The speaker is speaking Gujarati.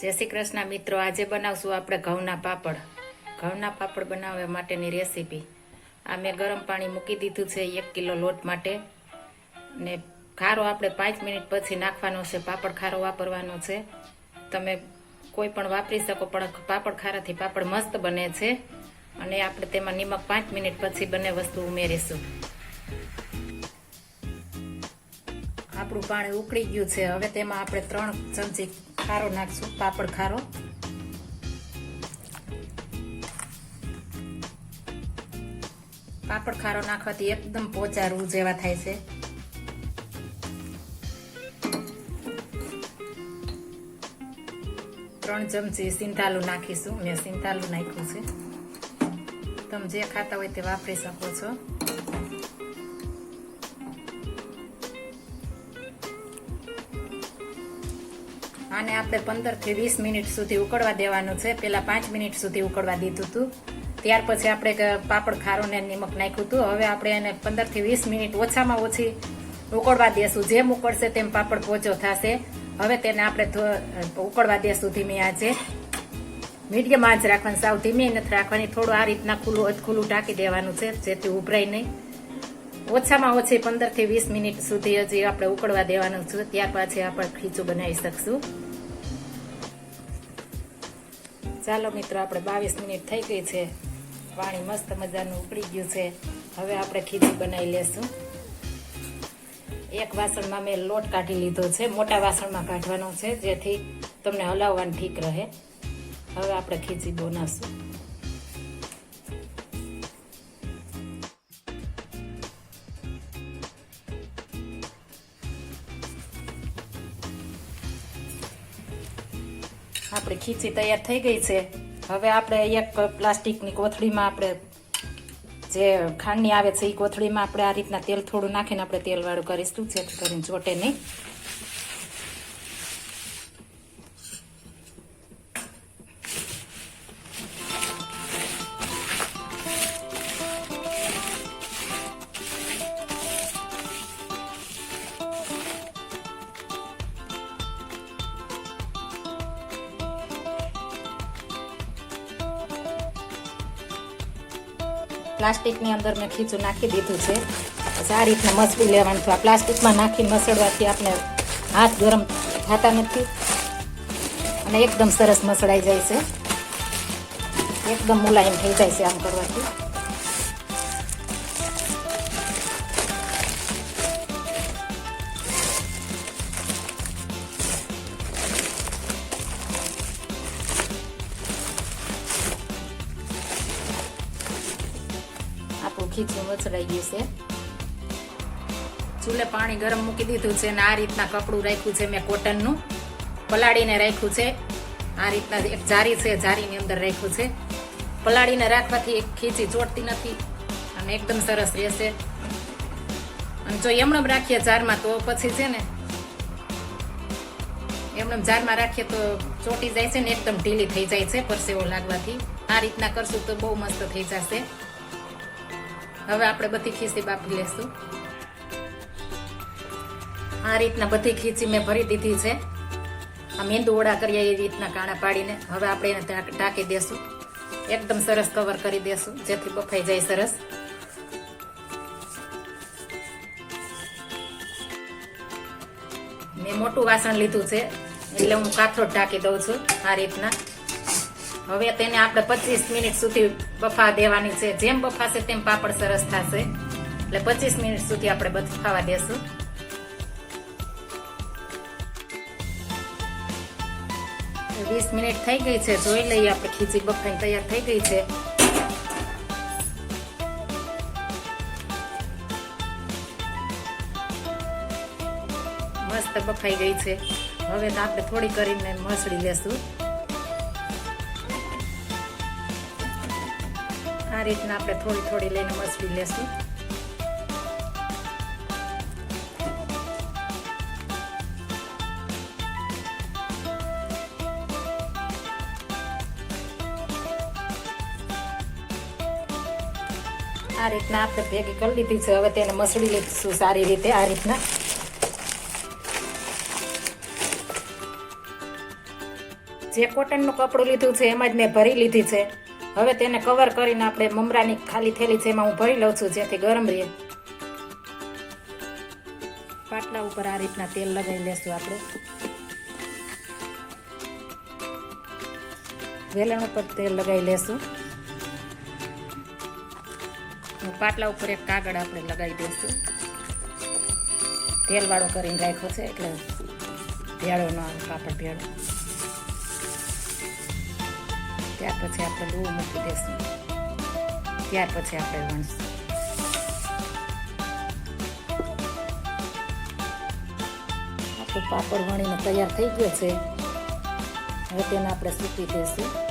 જય શ્રી કૃષ્ણ મિત્રો, આજે બનાવશું આપણે ઘઉંના પાપડ. ઘઉંના પાપડ બનાવવા માટેની રેસીપી. આ મેં ગરમ પાણી મૂકી દીધું છે એક કિલો લોટ માટે. ને ખારો આપણે પાંચ મિનિટ પછી નાખવાનો છે, પાપડ ખારો વાપરવાનો છે. તમે કોઈ પણ વાપરી શકો, પણ પાપડ ખારાથી પાપડ મસ્ત બને છે. અને આપણે તેમાં નિમક પાંચ મિનિટ પછી બંને વસ્તુ ઉમેરીશું. આપણું પાણી ઉકળી ગયું છે. હવે તેમાં આપણે ત્રણ ચમચી ખારો નાખશું, પાપડ ખારો. પાપડ ખારો નાખવાથી એકદમ પોચા રૂ જેવા થાય છે. ત્રણ ચમચી સિંધાલું નાખીશું. મેં સિંધાલું નાખ્યું છે. તમે જે ખાતા હોય તે વાપરી શકો છો. આને આપણે પંદરથી વીસ મિનિટ સુધી ઉકળવા દેવાનું છે. પેલા પાંચ મિનિટ સુધી ઉકળવા દીધું હતું ત્યાર પછી આપણે પાપડ ખારો ને નિમક નાખ્યું હતું હવે આપણે એને પંદરથી વીસ મિનિટ ઓછામાં ઓછી ઉકળવા દેશું. જેમ ઉકળશે તેમ પાપડ પોચો થશે. હવે તેને આપણે ઉકળવા દેશું ધીમી આજે મીડિયમ આંચ રાખવાની, સાવ ધીમી નથી રાખવાની. થોડું આ રીતના ખુલ્લું અધખુલ્લું ઢાંકી દેવાનું છે. જેથી ઉભરાય નહીં. ઓછામાં ઓછી પંદરથી વીસ મિનિટ સુધી હજી આપણે ઉકળવા દેવાનું છે. ત્યાર પછી આપણે ખીચું બનાવી શકશું. ચાલો મિત્રો, આપણે બાવીસ મિનિટ થઈ ગઈ છે. પાણી મસ્ત મજાનું ઉકળી ગયું છે. હવે આપણે ખીચું બનાવી લેશું. એક વાસણમાં મેં લોટ કાઢી લીધો છે. મોટા વાસણમાં કાઢવાનો છે, જેથી તમને હલાવવાનું ઠીક રહે. હવે આપણે ખીચી બનાવશું. આપણી ખીચી તૈયાર થઈ ગઈ છે. હવે આપણે એક પ્લાસ્ટિકની કોથળીમાં આપણે જે ખાંડની આવે છે એ કોથળીમાં આપણે આ રીતના તેલ થોડું નાખીને આપણે તેલવાળું કરીશું, જેથી કરીને ચોટે નહીં. પ્લાસ્ટિકની અંદર મેં ખીચું નાખી દીધું છે. પછી આ રીતના મસળી લેવાનું આ પ્લાસ્ટિકમાં નાખીને મસળવાથી આપણે હાથ ગરમ થતા નથી. અને એકદમ સરસ મસળાઈ જાય છે. એકદમ મુલાયમ થઈ જાય છે આમ કરવાથી. ખીચું વચડાઈ ગયું છે. ચૂલે પાણી ગરમ મૂકી દીધું છે અને આ રીતના કપડું રાખ્યું છે મેં કોટનનું. પલાળીને રાખ્યું છે. આ રીતના એક જારી છે, જારીની અંદર રાખ્યું છે. પલાળીને રાખવાથી એક ખીચી ચોટતી નથી અને એકદમ સરસ રહેશે. અને જો એમણમ રાખીએ જારમાં તો પછી છે ને એમણે જારમાં રાખીએ તો ચોટી જાય છે ને એકદમ ઢીલી થઈ જાય છે પરસેવો લાગવાથી. આ રીતના કરશું તો બહુ મસ્ત થઈ જશે. હવે આપણે બધી ખીચી બાફી લેશું. આ રીતના બધી ખીચી મેં ભરી દીધી છે. આ મેંદુ ઓળા કરીએ એ રીતના કાણા પાડીને. હવે આપણે એને ઢાંક- ઢાંકી દેશું. એકદમ સરસ કવર કરી દેશું, જેથી બફાઈ જાય સરસ. મેં મોટું વાસણ લીધું છે, એટલે હું કાથરોટ ઢાંકી દઉં છું આ રીતના. હવે તેને આપણે પચીસ મિનિટ સુધી બફા દેવાની છે. જેમ બફાશે તેમ પાપડ સરસ થશે. એટલે પચીસ મિનિટ સુધી આપણે બફાવા દેશું. વીસ મિનિટ થઈ ગઈ છે. જોઈ લઈએ આપણે ખીચી બફાઈ તૈયાર થઈ ગઈ છે. મસ્ત બફાઈ ગઈ છે. હવે તો આપણે થોડી કરીને મસળી લેશું. આ રીતના આપણે થોડી થોડી લઈને મસળી લેશું. આ રીતના આપણે ભેગી કરી લીધી છે. હવે તેને મસળી લીધું સારી રીતે આ રીતના. જે કોટનનું કપડું લીધું છે, એમાં જ મેં ભરી લીધી છે. હવે તેને કવર કરીને આપણે મમરાની ખાલી થેલી છે એમાં હું ભરી લઉં છું, જેથી ગરમ રહે. પાટલા ઉપર આ રીતના તેલ લગાવી લેશું આપણે. વેલણ ઉપર તેલ લગાવી લેશું. પાટલા ઉપર એક કાગળ આપણે લગાવી દઈશું. તેલવાળો કરીને રાખ્યો છે, એટલે ભેળો ન આવે, પાપડ ભેળો. ત્યાર પછી આપણે લૂ મૂકી દેશું. ત્યાર પછી આપણે વણશું. આપણું પાપડ વણીને તૈયાર થઈ ગયો છે. હવે તેને આપણે સૂકી દઈશું